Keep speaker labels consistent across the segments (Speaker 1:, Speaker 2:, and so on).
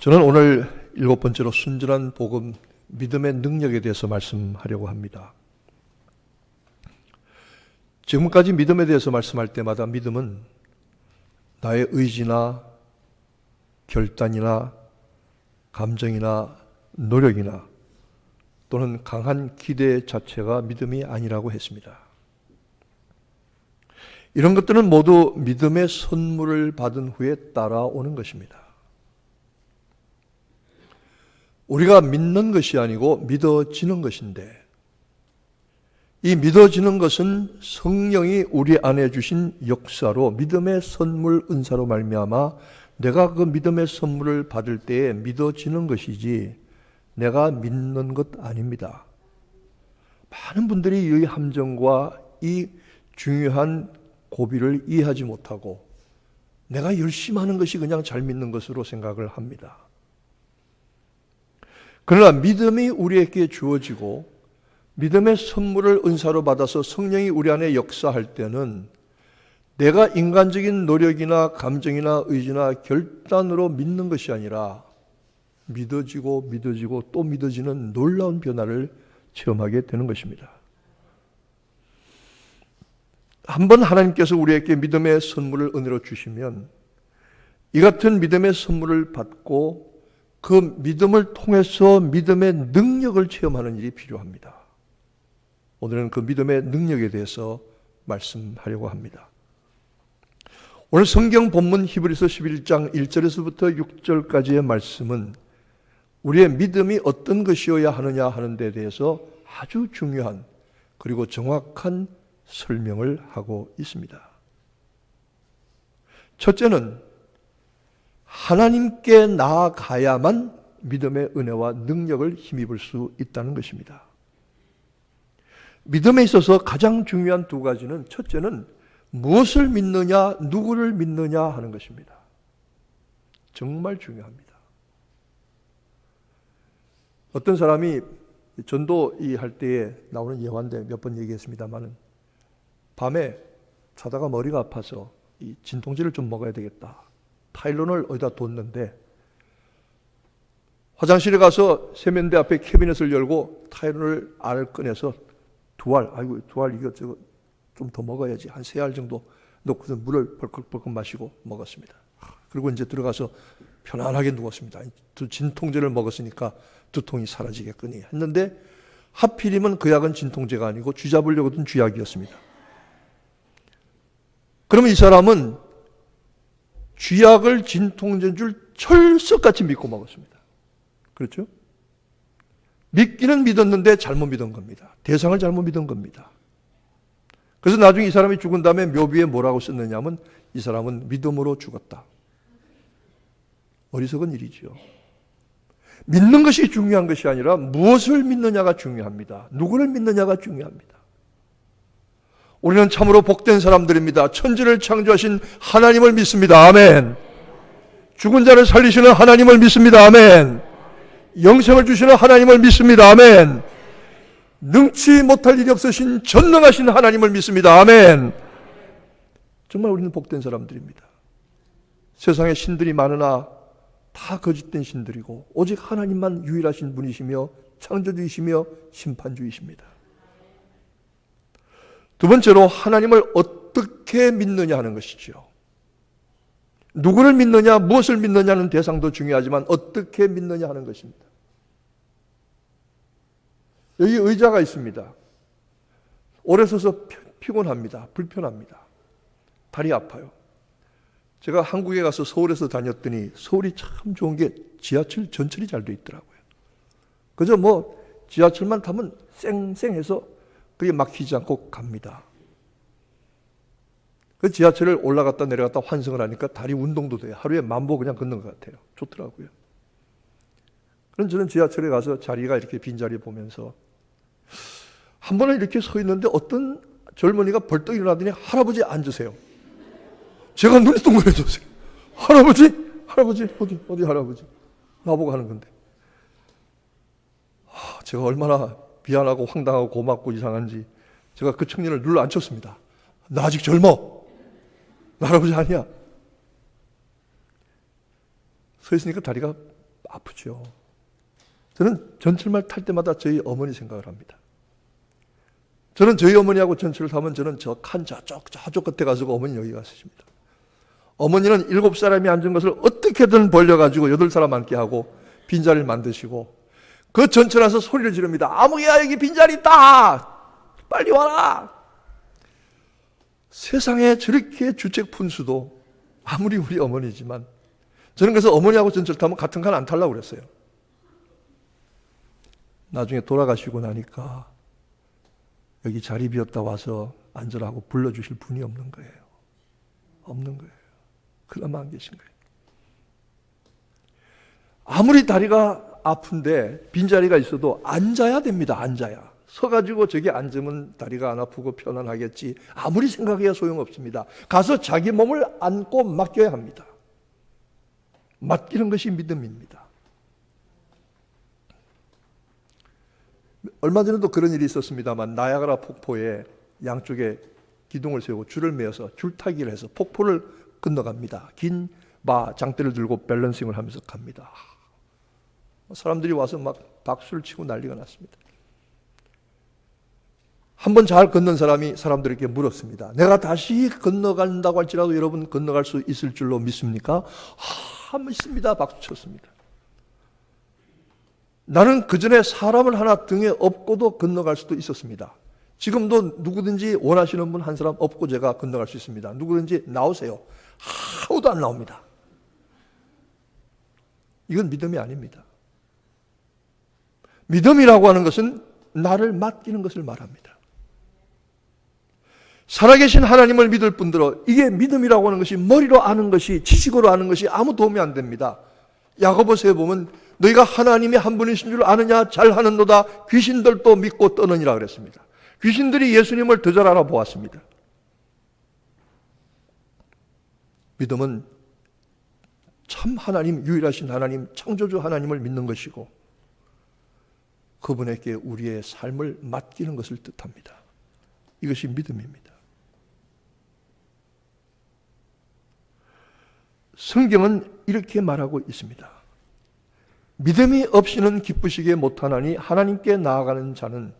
Speaker 1: 저는 오늘 일곱 번째로 순전한 복음, 믿음의 능력에 대해서 말씀하려고 합니다. 지금까지 믿음에 대해서 말씀할 때마다 믿음은 나의 의지나 결단이나 감정이나 노력이나 또는 강한 기대 자체가 믿음이 아니라고 했습니다. 이런 것들은 모두 믿음의 선물을 받은 후에 따라오는 것입니다. 우리가 믿는 것이 아니고 믿어지는 것인데 이 믿어지는 것은 성령이 우리 안에 주신 역사로 믿음의 선물 은사로 말미암아 내가 그 믿음의 선물을 받을 때에 믿어지는 것이지 내가 믿는 것 아닙니다. 많은 분들이 이 함정과 이 중요한 고비를 이해하지 못하고 내가 열심히 하는 것이 그냥 잘 믿는 것으로 생각을 합니다. 그러나 믿음이 우리에게 주어지고 믿음의 선물을 은사로 받아서 성령이 우리 안에 역사할 때는 내가 인간적인 노력이나 감정이나 의지나 결단으로 믿는 것이 아니라 믿어지고 믿어지고 또 믿어지는 놀라운 변화를 체험하게 되는 것입니다. 한번 하나님께서 우리에게 믿음의 선물을 은혜로 주시면 이 같은 믿음의 선물을 받고 그 믿음을 통해서 믿음의 능력을 체험하는 일이 필요합니다. 오늘은 그 믿음의 능력에 대해서 말씀하려고 합니다. 오늘 성경 본문 히브리서 11장 1절에서부터 6절까지의 말씀은 우리의 믿음이 어떤 것이어야 하느냐 하는 데 대해서 아주 중요한 그리고 정확한 설명을 하고 있습니다. 첫째는 하나님께 나아가야만 믿음의 은혜와 능력을 힘입을 수 있다는 것입니다. 믿음에 있어서 가장 중요한 두 가지는 첫째는 무엇을 믿느냐, 누구를 믿느냐 하는 것입니다. 정말 중요합니다. 어떤 사람이 전도 할 때에 나오는 예화인데 몇 번 얘기했습니다만은 밤에 자다가 머리가 아파서 이 진통제를 좀 먹어야 되겠다. 타일론을 어디다 뒀는데 화장실에 가서 세면대 앞에 캐비넷을 열고 타일론을 알을 꺼내서 두 알, 아이고 두 알 이거 저거 좀더 먹어야지 한 세 알 정도 넣고서 물을 벌컥벌컥 마시고 먹었습니다. 그리고 이제 들어가서 편안하게 누웠습니다. 두 진통제를 먹었으니까 두통이 사라지겠거니 했는데 하필이면 그 약은 진통제가 아니고 쥐 잡으려고 든 쥐약이었습니다. 그러면 이 사람은 쥐약을 진통제인 줄 철석같이 믿고 먹었습니다. 그렇죠? 믿기는 믿었는데 잘못 믿은 겁니다. 대상을 잘못 믿은 겁니다. 그래서 나중에 이 사람이 죽은 다음에 묘비에 뭐라고 썼느냐면 이 사람은 믿음으로 죽었다. 어리석은 일이죠. 믿는 것이 중요한 것이 아니라 무엇을 믿느냐가 중요합니다. 누구를 믿느냐가 중요합니다. 우리는 참으로 복된 사람들입니다. 천지를 창조하신 하나님을 믿습니다. 아멘. 죽은 자를 살리시는 하나님을 믿습니다. 아멘. 영생을 주시는 하나님을 믿습니다. 아멘. 능치 못할 일이 없으신 전능하신 하나님을 믿습니다. 아멘. 정말 우리는 복된 사람들입니다. 세상에 신들이 많으나 다 거짓된 신들이고 오직 하나님만 유일하신 분이시며 창조주이시며 심판주이십니다. 두 번째로 하나님을 어떻게 믿느냐 하는 것이죠. 누구를 믿느냐, 무엇을 믿느냐는 대상도 중요하지만 어떻게 믿느냐 하는 것입니다. 여기 의자가 있습니다. 오래 서서 피곤합니다. 불편합니다. 다리 아파요. 제가 한국에 가서 서울에서 다녔더니 서울이 참 좋은 게 지하철 전철이 잘 돼 있더라고요. 그저 뭐 지하철만 타면 쌩쌩해서 그게 막히지 않고 갑니다. 그 지하철을 올라갔다 내려갔다 환승을 하니까 다리 운동도 돼요. 하루에 만보 그냥 걷는 것 같아요. 좋더라고요. 그럼 저는 지하철에 가서 자리가 이렇게 빈자리 보면서 한 번은 이렇게 서 있는데 어떤 젊은이가 벌떡 일어나더니 할아버지 앉으세요. 제가 눈이 동그래졌어요. 할아버지? 할아버지? 어디, 어디 할아버지? 나보고 하는 건데. 아, 제가 얼마나 미안하고 황당하고 고맙고 이상한지 제가 그 청년을 눌러 앉혔습니다. 나 아직 젊어. 나 할아버지 아니야. 서 있으니까 다리가 아프죠. 저는 전철말 탈 때마다 저희 어머니 생각을 합니다. 저는 저희 어머니하고 전철을 타면 저는 저 칸 저쪽 저쪽 끝에 가서 어머니 여기 가시십니다. 어머니는 일곱 사람이 앉은 것을 어떻게든 벌려가지고 여덟 사람 앉게 하고 빈자리를 만드시고 그 전철 안에서 소리를 지릅니다. 아무야 여기 빈자리 있다. 빨리 와라. 세상에 저렇게 주책 분수도 아무리 우리 어머니지만 저는 그래서 어머니하고 전철 타면 같은 칸안 타려고 그랬어요. 나중에 돌아가시고 나니까 여기 자리 비었다 와서 앉으라고 불러주실 분이 없는 거예요. 없는 거예요. 그나마 안 계신 거예요. 아무리 다리가 아픈데 빈자리가 있어도 앉아야 됩니다. 앉아야. 서가지고 저기 앉으면 다리가 안 아프고 편안하겠지. 아무리 생각해야 소용없습니다. 가서 자기 몸을 안고 맡겨야 합니다. 맡기는 것이 믿음입니다. 얼마 전에도 그런 일이 있었습니다만 나야가라 폭포에 양쪽에 기둥을 세우고 줄을 매어서 줄타기를 해서 폭포를 건너갑니다. 긴 마 장대를 들고 밸런싱을 하면서 갑니다. 사람들이 와서 막 박수를 치고 난리가 났습니다. 한 번 잘 건넌 사람이 사람들에게 물었습니다. 내가 다시 건너간다고 할지라도 여러분 건너갈 수 있을 줄로 믿습니까? 아, 믿습니다. 박수 쳤습니다. 나는 그 전에 사람을 하나 등에 업고도 건너갈 수도 있었습니다. 지금도 누구든지 원하시는 분 한 사람 업고 제가 건너갈 수 있습니다. 누구든지 나오세요. 아무도 안 나옵니다. 이건 믿음이 아닙니다. 믿음이라고 하는 것은 나를 맡기는 것을 말합니다. 살아계신 하나님을 믿을 뿐더러 이게 믿음이라고 하는 것이 머리로 아는 것이 지식으로 아는 것이 아무 도움이 안 됩니다. 야고보서에 보면 너희가 하나님이 한 분이신 줄 아느냐 잘하는도다 귀신들도 믿고 떠느니라 그랬습니다. 귀신들이 예수님을 더 잘 알아보았습니다. 믿음은 참 하나님, 유일하신 하나님, 창조주 하나님을 믿는 것이고 그분에게 우리의 삶을 맡기는 것을 뜻합니다. 이것이 믿음입니다. 성경은 이렇게 말하고 있습니다. 믿음이 없이는 기쁘시게 못하나니 하나님께 나아가는 자는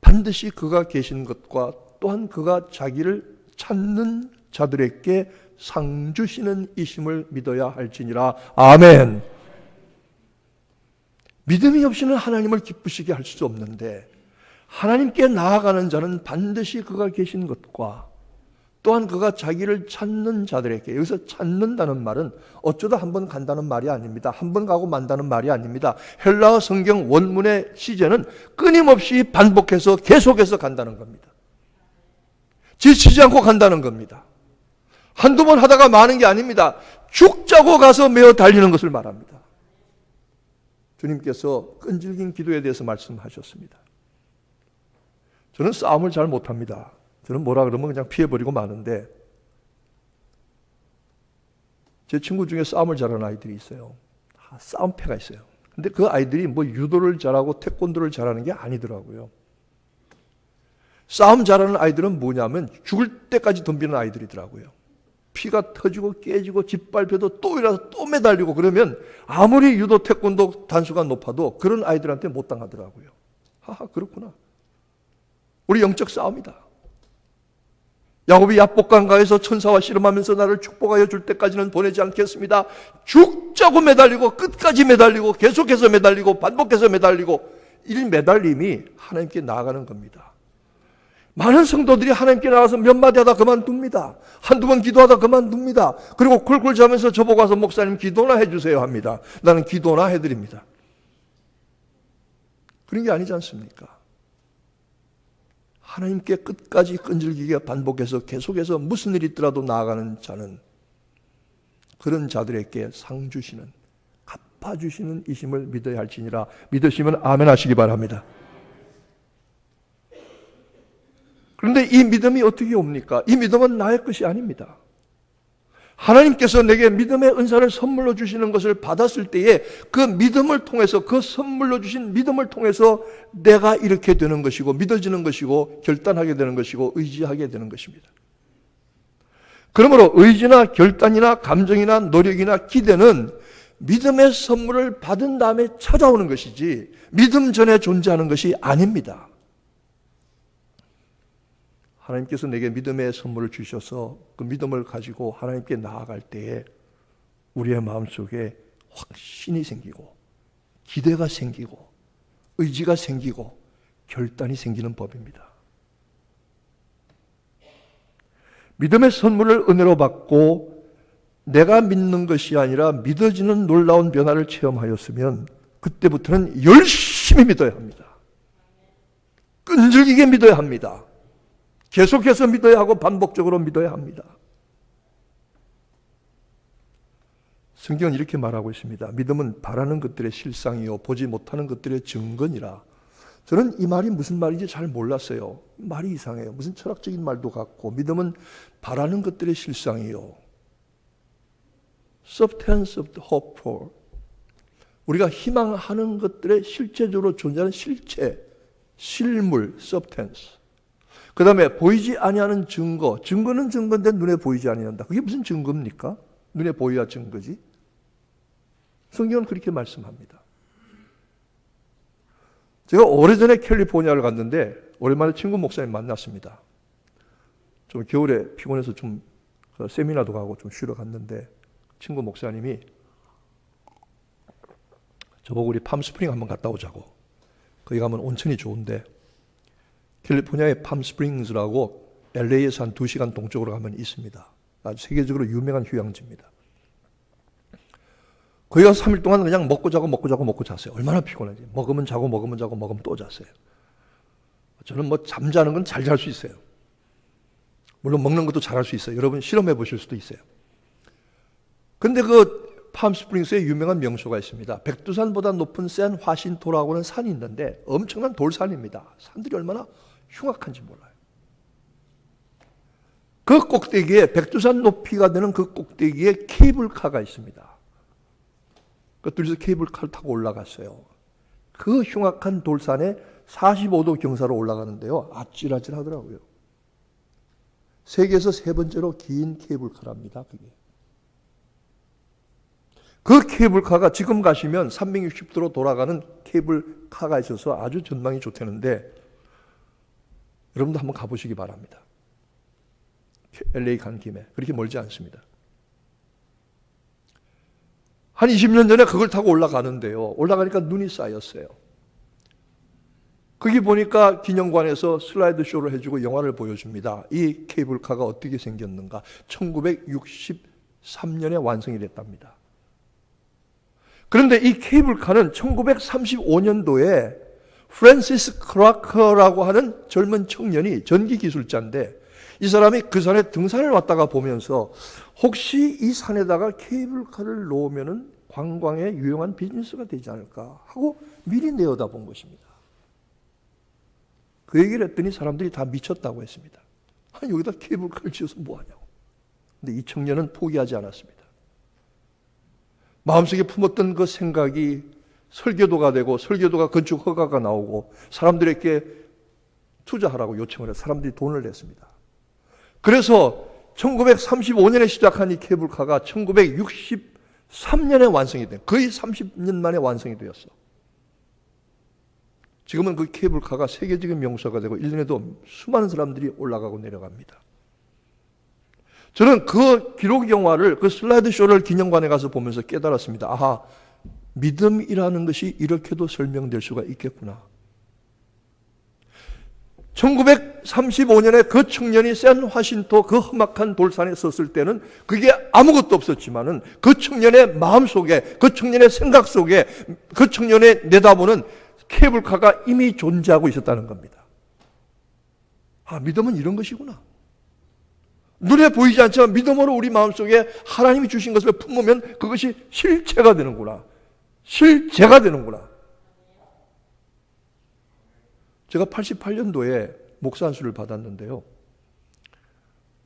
Speaker 1: 반드시 그가 계신 것과 또한 그가 자기를 찾는 자들에게 상 주시는 이심을 믿어야 할지니라. 아멘. 믿음이 없이는 하나님을 기쁘시게 할 수 없는데 하나님께 나아가는 자는 반드시 그가 계신 것과 또한 그가 자기를 찾는 자들에게 여기서 찾는다는 말은 어쩌다 한 번 간다는 말이 아닙니다. 한 번 가고 만다는 말이 아닙니다. 헬라어 성경 원문의 시제는 끊임없이 반복해서 계속해서 간다는 겁니다. 지치지 않고 간다는 겁니다. 한두 번 하다가 마는 게 아닙니다. 죽자고 가서 메어 달리는 것을 말합니다. 주님께서 끈질긴 기도에 대해서 말씀하셨습니다. 저는 싸움을 잘 못합니다. 저는 뭐라 그러면 그냥 피해버리고 마는데 제 친구 중에 싸움을 잘하는 아이들이 있어요. 아, 싸움패가 있어요. 근데 그 아이들이 뭐 유도를 잘하고 태권도를 잘하는 게 아니더라고요. 싸움 잘하는 아이들은 뭐냐면 죽을 때까지 덤비는 아이들이더라고요. 피가 터지고 깨지고 짓밟혀도 또 일어나서 또 매달리고 그러면 아무리 유도 태권도 단수가 높아도 그런 아이들한테 못 당하더라고요. 하하 그렇구나. 우리 영적 싸움이다. 야곱이 야복강가에서 천사와 씨름하면서 나를 축복하여 줄 때까지는 보내지 않겠습니다. 죽자고 매달리고 끝까지 매달리고 계속해서 매달리고 반복해서 매달리고 이 매달림이 하나님께 나아가는 겁니다. 많은 성도들이 하나님께 나가서 몇 마디 하다 그만둡니다. 한두 번 기도하다 그만둡니다. 그리고 굴굴 자면서 저보고 와서 목사님 기도나 해주세요 합니다. 나는 기도나 해드립니다. 그런 게 아니지 않습니까? 하나님께 끝까지 끈질기게 반복해서 계속해서 무슨 일이 있더라도 나아가는 자는 그런 자들에게 상 주시는 갚아 주시는 이심을 믿어야 할지니라 믿으시면 아멘 하시기 바랍니다. 그런데 이 믿음이 어떻게 옵니까? 이 믿음은 나의 것이 아닙니다. 하나님께서 내게 믿음의 은사를 선물로 주시는 것을 받았을 때에 그 믿음을 통해서 그 선물로 주신 믿음을 통해서 내가 이렇게 되는 것이고 믿어지는 것이고 결단하게 되는 것이고 의지하게 되는 것입니다. 그러므로 의지나 결단이나 감정이나 노력이나 기대는 믿음의 선물을 받은 다음에 찾아오는 것이지 믿음 전에 존재하는 것이 아닙니다. 하나님께서 내게 믿음의 선물을 주셔서 그 믿음을 가지고 하나님께 나아갈 때에 우리의 마음속에 확신이 생기고 기대가 생기고 의지가 생기고 결단이 생기는 법입니다. 믿음의 선물을 은혜로 받고 내가 믿는 것이 아니라 믿어지는 놀라운 변화를 체험하였으면 그때부터는 열심히 믿어야 합니다. 끈질기게 믿어야 합니다. 계속해서 믿어야 하고 반복적으로 믿어야 합니다. 성경은 이렇게 말하고 있습니다. 믿음은 바라는 것들의 실상이요 보지 못하는 것들의 증거니라. 저는 이 말이 무슨 말인지 잘 몰랐어요. 말이 이상해요. 무슨 철학적인 말도 같고 믿음은 바라는 것들의 실상이요. substance of the hope for 우리가 희망하는 것들의 실제적으로 존재하는 실체, 실물, substance. 그 다음에 보이지 아니하는 증거. 증거는 증거인데 눈에 보이지 아니한다. 그게 무슨 증거입니까? 눈에 보여야 증거지. 성경은 그렇게 말씀합니다. 제가 오래전에 캘리포니아를 갔는데 오랜만에 친구 목사님 만났습니다. 좀 겨울에 피곤해서 좀그 세미나도 가고 좀 쉬러 갔는데 친구 목사님이 저보고 우리 팜스프링 한번 갔다 오자고. 거기 가면 온천이 좋은데 캘리포니아의 팜스프링즈라고 LA에서 한 2시간 동쪽으로 가면 있습니다. 아주 세계적으로 유명한 휴양지입니다. 거기 가서 3일 동안 그냥 먹고 자고 먹고 자고 먹고 잤어요. 얼마나 피곤한지. 먹으면 자고 먹으면 자고 먹으면 또 잤어요. 저는 뭐 잠자는 건 잘 잘 수 있어요. 물론 먹는 것도 잘할 수 있어요. 여러분 실험해 보실 수도 있어요. 근데 그 팜스프링스에 유명한 명소가 있습니다. 백두산보다 높은 샌 화신토라고 하는 산이 있는데 엄청난 돌산입니다. 산들이 얼마나 흉악한지 몰라요. 그 꼭대기에 백두산 높이가 되는 그 꼭대기에 케이블카가 있습니다. 그 둘이서 케이블카를 타고 올라갔어요. 그 흉악한 돌산에 45도 경사로 올라가는데요. 아찔아찔 하더라고요. 세계에서 세 번째로 긴 케이블카랍니다. 그게. 그 케이블카가 지금 가시면 360도로 돌아가는 케이블카가 있어서 아주 전망이 좋다는데 여러분도 한번 가보시기 바랍니다. LA 간 김에 그렇게 멀지 않습니다. 한 20년 전에 그걸 타고 올라가는데요. 올라가니까 눈이 쌓였어요. 거기 보니까 기념관에서 슬라이드 쇼를 해주고 영화를 보여줍니다. 이 케이블카가 어떻게 생겼는가? 1963년에 완성이 됐답니다. 그런데 이 케이블카는 1935년도에 프랜시스 크라커라고 하는 젊은 청년이 전기 기술자인데 이 사람이 그 산에 등산을 왔다가 보면서 혹시 이 산에다가 케이블카를 놓으면은 관광에 유용한 비즈니스가 되지 않을까 하고 미리 내어다 본 것입니다. 그 얘기를 했더니 사람들이 다 미쳤다고 했습니다. 아니, 여기다 케이블카를 지어서 뭐 하냐고. 근데 이 청년은 포기하지 않았습니다. 마음속에 품었던 그 생각이 설교도가 되고 설교도가 건축 허가가 나오고 사람들에게 투자하라고 요청을 해서 사람들이 돈을 냈습니다. 그래서 1935년에 시작한 이 케이블카가 1963년에 완성이 된 거의 30년 만에 완성이 되었어. 지금은 그 케이블카가 세계적인 명소가 되고 1년에도 수많은 사람들이 올라가고 내려갑니다. 저는 그 기록 영화를 그 슬라이드 쇼를 기념관에 가서 보면서 깨달았습니다. 아하, 믿음이라는 것이 이렇게도 설명될 수가 있겠구나. 1935년에 그 청년이 샌 화신토 그 험악한 돌산에 섰을 때는 그게 아무것도 없었지만은 그 청년의 마음 속에 그 청년의 생각 속에 그 청년의 내다보는 케이블카가 이미 존재하고 있었다는 겁니다. 아, 믿음은 이런 것이구나. 눈에 보이지 않지만 믿음으로 우리 마음속에 하나님이 주신 것을 품으면 그것이 실체가 되는구나. 실제가 되는구나. 제가 88년도에 목사 안수를 받았는데요.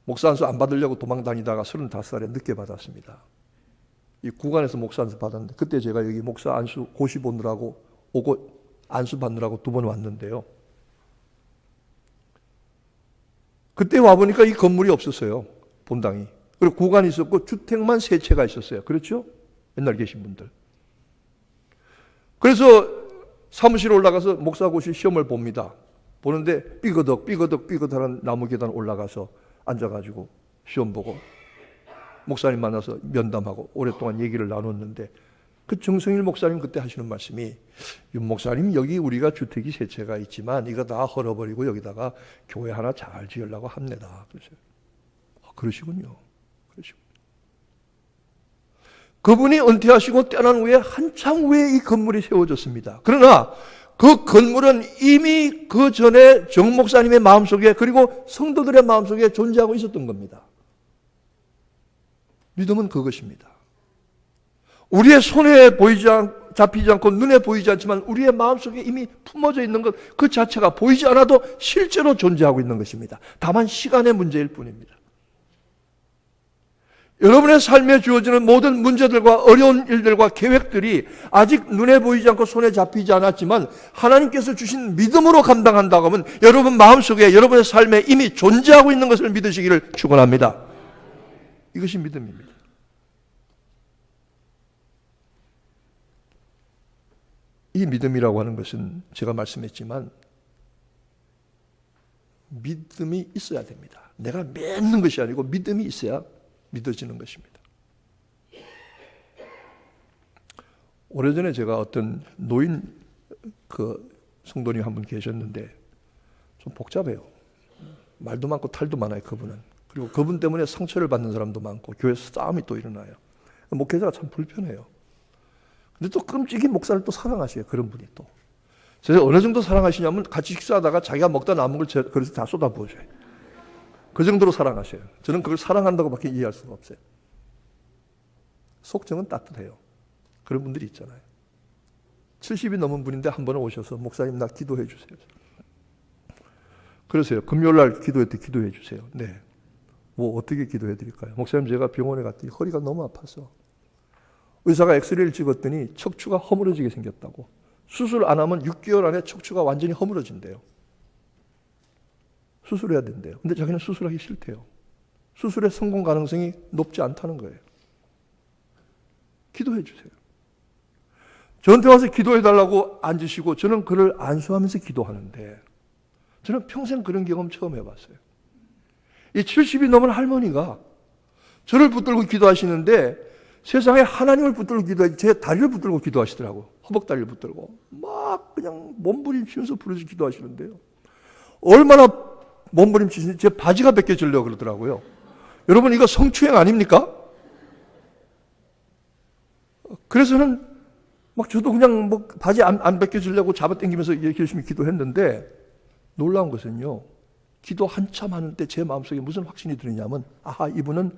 Speaker 1: 목사 안수 안 받으려고 도망 다니다가 35살에 늦게 받았습니다. 이 구간에서 목사 안수 받았는데 그때 제가 여기 목사 안수 고시 보느라고 오고 안수 받느라고 두 번 왔는데요. 그때 와보니까 이 건물이 없었어요. 본당이. 그리고 구간이 있었고 주택만 세 채가 있었어요. 그렇죠? 옛날 계신 분들. 그래서 사무실에 올라가서 목사고시 시험을 봅니다. 보는데 삐거덕 삐거덕 삐거덕한 나무 계단 올라가서 앉아가지고 시험 보고 목사님 만나서 면담하고 오랫동안 얘기를 나눴는데 그 정성일 목사님 그때 하시는 말씀이 윤 목사님 여기 우리가 주택이 세 채가 있지만 이거 다 헐어버리고 여기다가 교회 하나 잘 지으려고 합니다. 그러세요. 아, 그러시군요. 그러시군요. 그분이 은퇴하시고 떠난 후에 한참 후에 이 건물이 세워졌습니다. 그러나 그 건물은 이미 그 전에 정 목사님의 마음속에 그리고 성도들의 마음속에 존재하고 있었던 겁니다. 믿음은 그것입니다. 우리의 손에 보이지 않, 잡히지 않고 눈에 보이지 않지만 우리의 마음속에 이미 품어져 있는 것 그 자체가 보이지 않아도 실제로 존재하고 있는 것입니다. 다만 시간의 문제일 뿐입니다. 여러분의 삶에 주어지는 모든 문제들과 어려운 일들과 계획들이 아직 눈에 보이지 않고 손에 잡히지 않았지만 하나님께서 주신 믿음으로 감당한다고 하면 여러분 마음속에 여러분의 삶에 이미 존재하고 있는 것을 믿으시기를 축원합니다. 이것이 믿음입니다. 이 믿음이라고 하는 것은 제가 말씀했지만 믿음이 있어야 됩니다. 내가 믿는 것이 아니고 믿음이 있어야 믿어지는 것입니다. 오래전에 제가 어떤 노인 그 성도님 한 분 계셨는데 좀 복잡해요. 말도 많고 탈도 많아요, 그분은. 그리고 그분 때문에 상처를 받는 사람도 많고 교회에서 싸움이 또 일어나요. 목회자가 참 불편해요. 근데 또 끔찍이 목사를 또 사랑하세요. 그런 분이 또. 그래서 어느 정도 사랑하시냐면 같이 식사하다가 자기가 먹다 남은 걸 제- 그래서 다 쏟아부으셔요. 그 정도로 사랑하셔요. 저는 그걸 사랑한다고 밖에 이해할 수가 없어요. 속정은 따뜻해요. 그런 분들이 있잖아요. 70이 넘은 분인데 한 번은 오셔서 목사님 나 기도해 주세요. 그러세요. 금요일 날때 기도해 주세요. 네. 뭐 어떻게 기도해 드릴까요? 목사님 제가 병원에 갔더니 허리가 너무 아파서 의사가 엑스레이를 찍었더니 척추가 허물어지게 생겼다고. 수술 안 하면 6개월 안에 척추가 완전히 허물어진대요. 수술해야 된대요. 근데 자기는 수술하기 싫대요. 수술의 성공 가능성이 높지 않다는 거예요. 기도해 주세요. 저한테 와서 기도해 달라고 앉으시고 저는 그를 안수하면서 기도하는데 저는 평생 그런 경험 처음 해봤어요. 이 70이 넘은 할머니가 저를 붙들고 기도하시는데 세상에 하나님을 붙들고 기도하지 제 다리를 붙들고 기도하시더라고. 허벅다리를 붙들고 막 그냥 몸부림치면서 부르시 기도하시는데요. 얼마나 몸부림치시는지 제 바지가 벗겨지려고 그러더라고요. 여러분 이거 성추행 아닙니까? 그래서는 막 저도 그냥 뭐 바지 안, 안 벗겨지려고 잡아당기면서 이렇게 열심히 기도했는데 놀라운 것은요. 기도 한참 하는데 제 마음속에 무슨 확신이 드느냐면 아하 이분은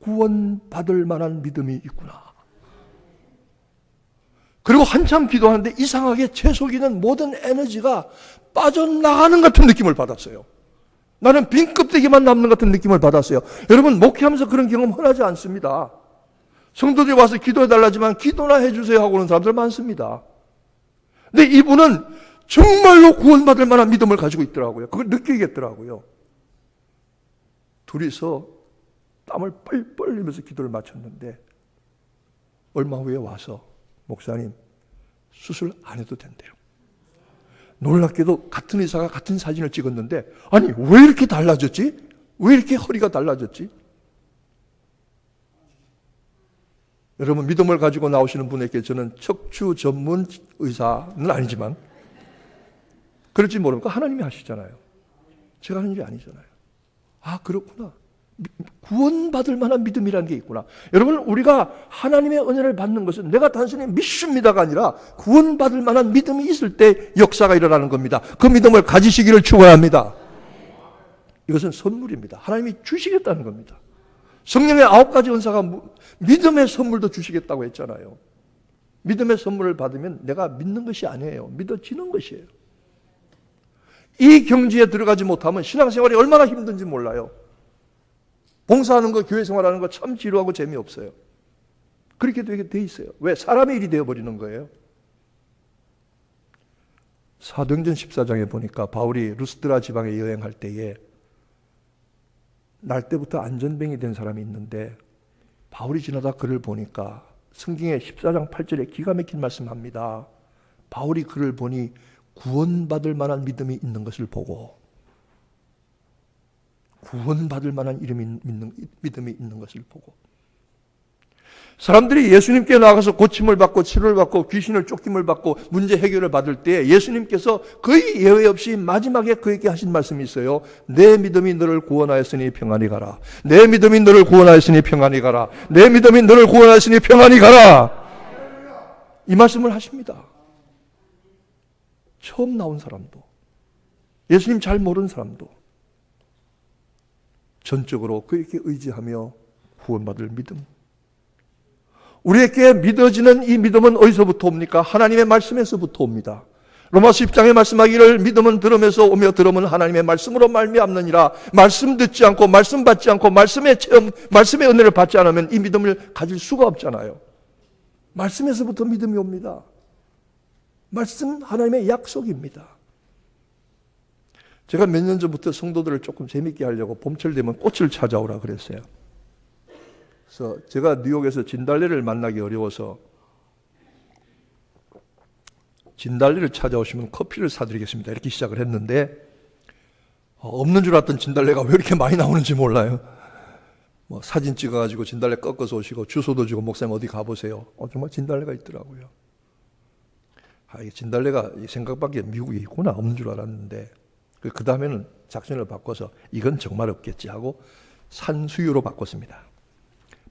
Speaker 1: 구원받을 만한 믿음이 있구나. 그리고 한참 기도하는데 이상하게 제 속에 있는 모든 에너지가 빠져나가는 같은 느낌을 받았어요. 나는 빈 껍데기만 남는 같은 느낌을 받았어요. 여러분, 목회하면서 그런 경험 흔하지 않습니다. 성도들이 와서 기도해 달라지만 기도나 해주세요 하고 오는 사람들 많습니다. 근데 이분은 정말로 구원받을 만한 믿음을 가지고 있더라고요. 그걸 느끼겠더라고요. 둘이서 땀을 뻘뻘 흘리면서 기도를 마쳤는데 얼마 후에 와서 목사님 수술 안 해도 된대요. 놀랍게도 같은 의사가 같은 사진을 찍었는데 아니 왜 이렇게 달라졌지? 왜 이렇게 허리가 달라졌지? 여러분 믿음을 가지고 나오시는 분에게 저는 척추 전문 의사는 아니지만 그럴지 모르니까 하나님이 하시잖아요. 제가 하는 게 아니잖아요. 아 그렇구나. 구원받을 만한 믿음이라는 게 있구나. 여러분, 우리가 하나님의 은혜를 받는 것은 내가 단순히 믿습니다가 아니라 구원받을 만한 믿음이 있을 때 역사가 일어나는 겁니다. 그 믿음을 가지시기를 축원합니다. 이것은 선물입니다. 하나님이 주시겠다는 겁니다. 성령의 아홉 가지 은사가 믿음의 선물도 주시겠다고 했잖아요. 믿음의 선물을 받으면 내가 믿는 것이 아니에요. 믿어지는 것이에요. 이 경지에 들어가지 못하면 신앙생활이 얼마나 힘든지 몰라요. 봉사하는 거, 교회 생활하는 거 참 지루하고 재미없어요. 그렇게 되게 돼 있어요. 왜? 사람의 일이 되어버리는 거예요. 사도행전 14장에 보니까 바울이 루스드라 지방에 여행할 때에 날 때부터 안전뱅이 된 사람이 있는데 바울이 지나다 그를 보니까 성경의 14장 8절에 기가 막힌 말씀합니다. 바울이 그를 보니 구원받을 만한 믿음이 있는 것을 보고 구원받을 만한 이름이 있는, 믿음이 있는 것을 보고 사람들이 예수님께 나가서 고침을 받고 치료를 받고 귀신을 쫓김을 받고 문제 해결을 받을 때 예수님께서 거의 예외 없이 마지막에 그에게 하신 말씀이 있어요. 내 믿음이 너를 구원하였으니 평안히 가라. 내 믿음이 너를 구원하였으니 평안히 가라. 내 믿음이 너를 구원하였으니 평안히 가라. 이 말씀을 하십니다. 처음 나온 사람도 예수님 잘 모르는 사람도 전적으로 그에게 의지하며 구원받을 믿음. 우리에게 믿어지는 이 믿음은 어디서부터 옵니까? 하나님의 말씀에서부터 옵니다. 로마서 10장에 말씀하기를 믿음은 들으면서 오며 들으면 하나님의 말씀으로 말미암느니라. 말씀 듣지 않고 말씀 받지 않고 말씀의 체험, 말씀의 은혜를 받지 않으면 이 믿음을 가질 수가 없잖아요. 말씀에서부터 믿음이 옵니다. 말씀 하나님의 약속입니다. 제가 몇 년 전부터 성도들을 조금 재밌게 하려고 봄철 되면 꽃을 찾아오라 그랬어요. 그래서 제가 뉴욕에서 진달래를 만나기 어려워서 진달래를 찾아오시면 커피를 사드리겠습니다. 이렇게 시작을 했는데 어, 없는 줄 알았던 진달래가 왜 이렇게 많이 나오는지 몰라요. 뭐 사진 찍어가지고 진달래 꺾어서 오시고 주소도 주고 목사님 어디 가보세요. 어, 정말 진달래가 있더라고요. 아, 이 진달래가 생각밖에 미국에 있구나 없는 줄 알았는데 그 다음에는 작전을 바꿔서 이건 정말 없겠지 하고 산수유로 바꿨습니다.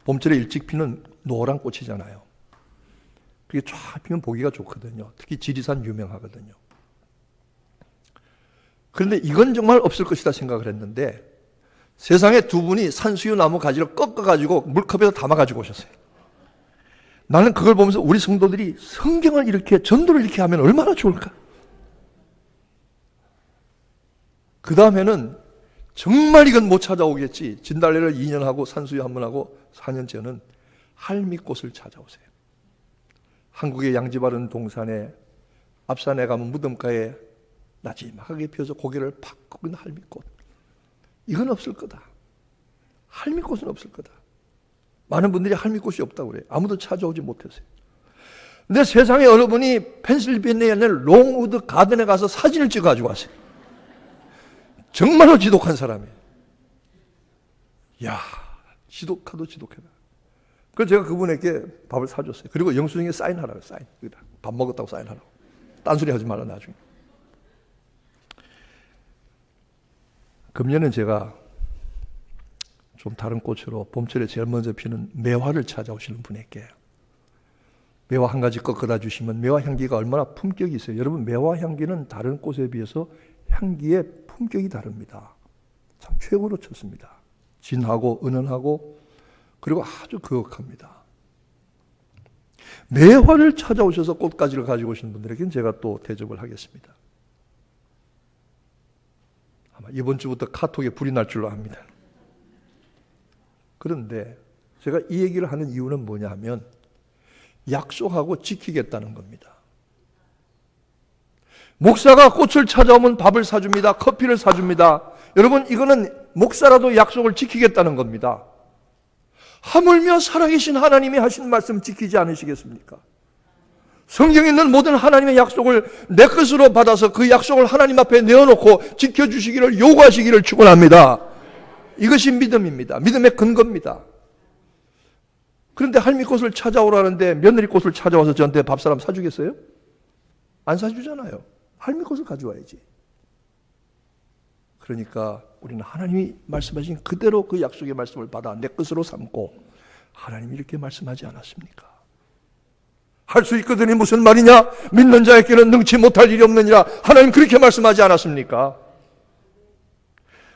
Speaker 1: 봄철에 일찍 피는 노란 꽃이잖아요. 그게 쫙 피면 보기가 좋거든요. 특히 지리산 유명하거든요. 그런데 이건 정말 없을 것이다 생각을 했는데 세상에 두 분이 산수유 나무 가지를 꺾어가지고 물컵에서 담아가지고 오셨어요. 나는 그걸 보면서 우리 성도들이 성경을 이렇게 전도를 이렇게 하면 얼마나 좋을까? 그 다음에는 정말 이건 못 찾아오겠지. 진달래를 2년 하고 산수유 한 번 하고 4년째는 할미꽃을 찾아오세요. 한국의 양지 바른 동산에 앞산에 가면 무덤가에 나지막하게 피어서 고개를 팍 꺾은 할미꽃. 이건 없을 거다. 할미꽃은 없을 거다. 많은 분들이 할미꽃이 없다고 그래요. 아무도 찾아오지 못했어요. 근데 세상에 어느 분이 펜실베니아의 롱우드 가든에 가서 사진을 찍어 가지고 왔어요. 정말로 지독한 사람이에요. 야, 지독하도 지독해다. 그래서 제가 그분에게 밥을 사줬어요. 그리고 영수증에 사인하라고 사인. 밥 먹었다고 사인하라고. 딴소리 하지 말라 나중에. 금년은 제가 좀 다른 꽃으로 봄철에 제일 먼저 피는 매화를 찾아오시는 분에게 매화 한 가지 꺾어다 주시면 매화 향기가 얼마나 품격이 있어요. 여러분 매화 향기는 다른 꽃에 비해서 향기의 품격이 다릅니다. 참 최고로 쳤습니다. 진하고 은은하고 그리고 아주 거역합니다. 매화를 찾아오셔서 꽃가지를 가지고 오신 분들에게는 제가 또 대접을 하겠습니다. 아마 이번 주부터 카톡에 불이 날 줄로 압니다. 그런데 제가 이 얘기를 하는 이유는 뭐냐 하면 약속하고 지키겠다는 겁니다. 목사가 꽃을 찾아오면 밥을 사줍니다. 커피를 사줍니다. 여러분, 이거는 목사라도 약속을 지키겠다는 겁니다. 하물며 살아계신 하나님이 하신 말씀 지키지 않으시겠습니까? 성경에 있는 모든 하나님의 약속을 내 것으로 받아서 그 약속을 하나님 앞에 내어놓고 지켜주시기를 요구하시기를 축원합니다. 이것이 믿음입니다. 믿음의 근거입니다. 그런데 할미꽃을 찾아오라는데 며느리꽃을 찾아와서 저한테 밥사람 사주겠어요? 안 사주잖아요. 할미꽃을 가져와야지. 그러니까 우리는 하나님이 말씀하신 그대로 그 약속의 말씀을 받아 내 것으로 삼고 하나님이 이렇게 말씀하지 않았습니까? 할 수 있거든이 무슨 말이냐? 믿는 자에게는 능치 못할 일이 없느니라. 하나님 그렇게 말씀하지 않았습니까?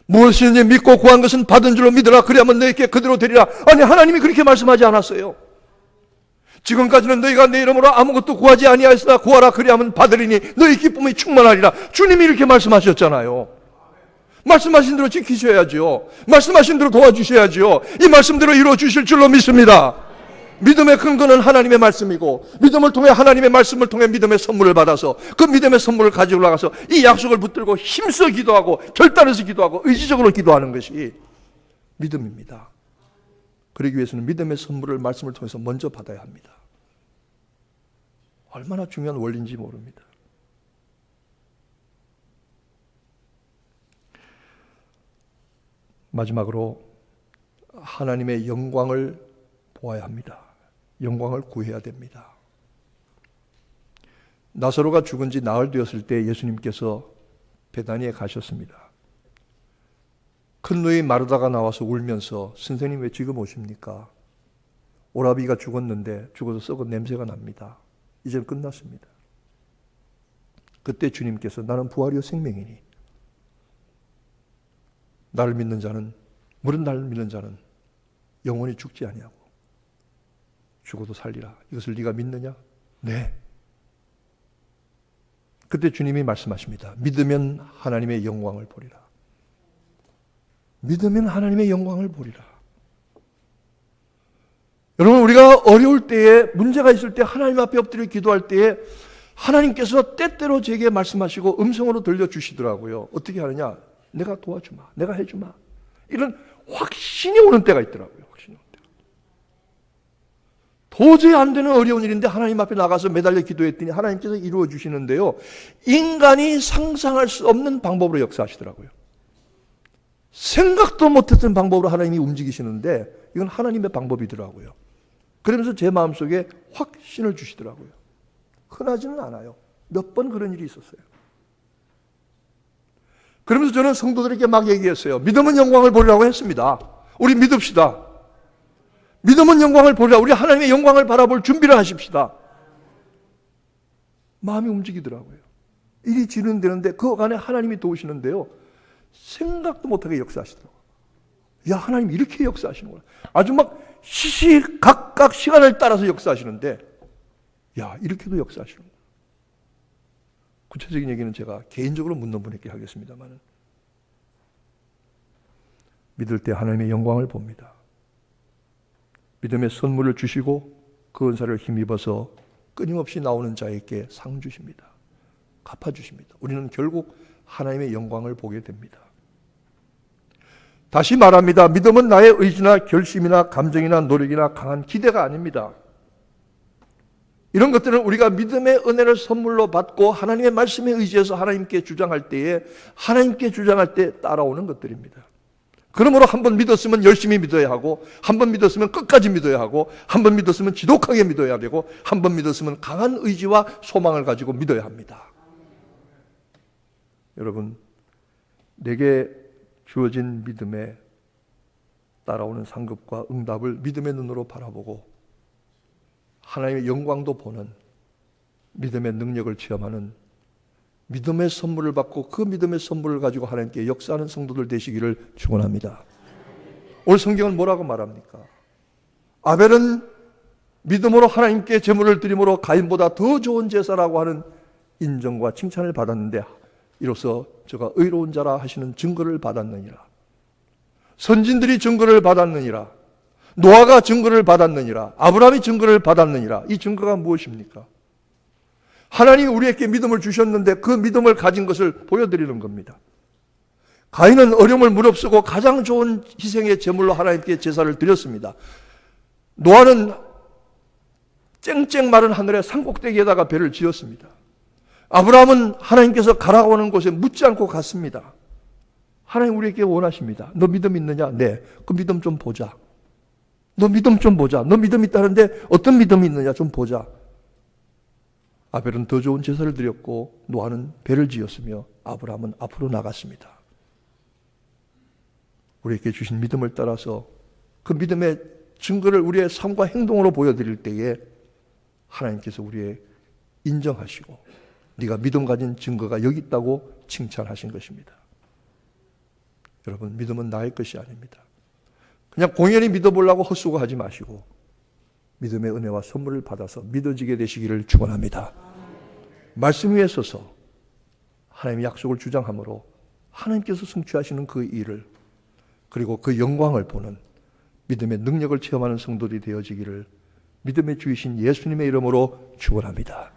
Speaker 1: 무엇이든지 믿고 구한 것은 받은 줄로 믿으라. 그래야만 너에게 그대로 되리라. 아니 하나님이 그렇게 말씀하지 않았어요. 지금까지는 너희가 내 이름으로 아무것도 구하지 아니하였으나 구하라 그리하면 받으리니 너희 기쁨이 충만하리라. 주님이 이렇게 말씀하셨잖아요. 말씀하신 대로 지키셔야죠. 말씀하신 대로 도와주셔야죠. 이 말씀대로 이루어 주실 줄로 믿습니다. 믿음의 근거는 하나님의 말씀이고 믿음을 통해 하나님의 말씀을 통해 믿음의 선물을 받아서 그 믿음의 선물을 가지고 나가서 이 약속을 붙들고 힘써 기도하고 결단해서 기도하고 의지적으로 기도하는 것이 믿음입니다. 그러기 위해서는 믿음의 선물을 말씀을 통해서 먼저 받아야 합니다. 얼마나 중요한 원리인지 모릅니다. 마지막으로 하나님의 영광을 보아야 합니다. 영광을 구해야 됩니다. 나사로가 죽은 지 나흘 되었을 때 예수님께서 베다니에 가셨습니다. 큰 누이 마르다가 나와서 울면서 선생님 왜 지금 오십니까? 오라비가 죽었는데 죽어서 썩은 냄새가 납니다. 이제 끝났습니다. 그때 주님께서 나는 부활이요 생명이니 나를 믿는 자는 물은 나를 믿는 자는 영원히 죽지 아니하고 죽어도 살리라. 이것을 네가 믿느냐? 네. 그때 주님이 말씀하십니다. 믿으면 하나님의 영광을 보리라. 믿으면 하나님의 영광을 보리라. 여러분 우리가 어려울 때에 문제가 있을 때 하나님 앞에 엎드려 기도할 때에 하나님께서 때때로 제게 말씀하시고 음성으로 들려주시더라고요. 어떻게 하느냐? 내가 도와주마. 내가 해주마. 이런 확신이 오는 때가 있더라고요. 확신이 오는 때가. 도저히 안 되는 어려운 일인데 하나님 앞에 나가서 매달려 기도했더니 하나님께서 이루어 주시는데요. 인간이 상상할 수 없는 방법으로 역사하시더라고요. 생각도 못했던 방법으로 하나님이 움직이시는데 이건 하나님의 방법이더라고요. 그러면서 제 마음속에 확신을 주시더라고요. 흔하지는 않아요. 몇 번 그런 일이 있었어요. 그러면서 저는 성도들에게 막 얘기했어요. 믿음은 영광을 보리라고 했습니다. 우리 믿읍시다. 믿음은 영광을 보리라. 우리 하나님의 영광을 바라볼 준비를 하십시다. 마음이 움직이더라고요. 일이 진행되는데 그 안에 하나님이 도우시는데요. 생각도 못하게 역사하시더라고요. 야, 하나님 이렇게 역사하시는구나. 아주 막 시시각각 시간을 따라서 역사하시는데, 야, 이렇게도 역사하시는구나. 구체적인 얘기는 제가 개인적으로 묻는 분에게 하겠습니다만은 믿을 때 하나님의 영광을 봅니다. 믿음의 선물을 주시고 그 은사를 힘입어서 끊임없이 나오는 자에게 상 주십니다. 갚아 주십니다. 우리는 결국 하나님의 영광을 보게 됩니다. 다시 말합니다. 믿음은 나의 의지나 결심이나 감정이나 노력이나 강한 기대가 아닙니다. 이런 것들은 우리가 믿음의 은혜를 선물로 받고 하나님의 말씀에 의지해서 하나님께 주장할 때에 하나님께 주장할 때 따라오는 것들입니다. 그러므로 한 번 믿었으면 열심히 믿어야 하고 한 번 믿었으면 끝까지 믿어야 하고 한 번 믿었으면 지독하게 믿어야 되고 한 번 믿었으면 강한 의지와 소망을 가지고 믿어야 합니다. 여러분 내게 주어진 믿음에 따라오는 상급과 응답을 믿음의 눈으로 바라보고 하나님의 영광도 보는 믿음의 능력을 체험하는 믿음의 선물을 받고 그 믿음의 선물을 가지고 하나님께 역사하는 성도들 되시기를 축원합니다. 오늘 성경은 뭐라고 말합니까? 아벨은 믿음으로 하나님께 제물을 드림으로 가인보다 더 좋은 제사라고 하는 인정과 칭찬을 받았는데 이로써 저가 의로운 자라 하시는 증거를 받았느니라. 선진들이 증거를 받았느니라. 노아가 증거를 받았느니라. 아브라함이 증거를 받았느니라. 이 증거가 무엇입니까? 하나님이 우리에게 믿음을 주셨는데 그 믿음을 가진 것을 보여드리는 겁니다. 가인은 어려움을 무릅쓰고 가장 좋은 희생의 제물로 하나님께 제사를 드렸습니다. 노아는 쨍쨍 마른 하늘에 산꼭대기에다가 배를 지었습니다. 아브라함은 하나님께서 가라고 하는 곳에 묻지 않고 갔습니다. 하나님 우리에게 원하십니다. 너 믿음 있느냐? 네. 그 믿음 좀 보자. 너 믿음 좀 보자. 너 믿음 있다는데 어떤 믿음이 있느냐? 좀 보자. 아벨은 더 좋은 제사를 드렸고 노아는 배를 지었으며 아브라함은 앞으로 나갔습니다. 우리에게 주신 믿음을 따라서 그 믿음의 증거를 우리의 삶과 행동으로 보여드릴 때에 하나님께서 우리의 인정하시고 네가 믿음 가진 증거가 여기 있다고 칭찬하신 것입니다. 여러분 믿음은 나의 것이 아닙니다. 그냥 공연히 믿어보려고 헛수고하지 마시고 믿음의 은혜와 선물을 받아서 믿어지게 되시기를 축원합니다. 말씀 위에 서서 하나님의 약속을 주장함으로 하나님께서 성취하시는 그 일을 그리고 그 영광을 보는 믿음의 능력을 체험하는 성도들이 되어지기를 믿음의 주이신 예수님의 이름으로 축원합니다.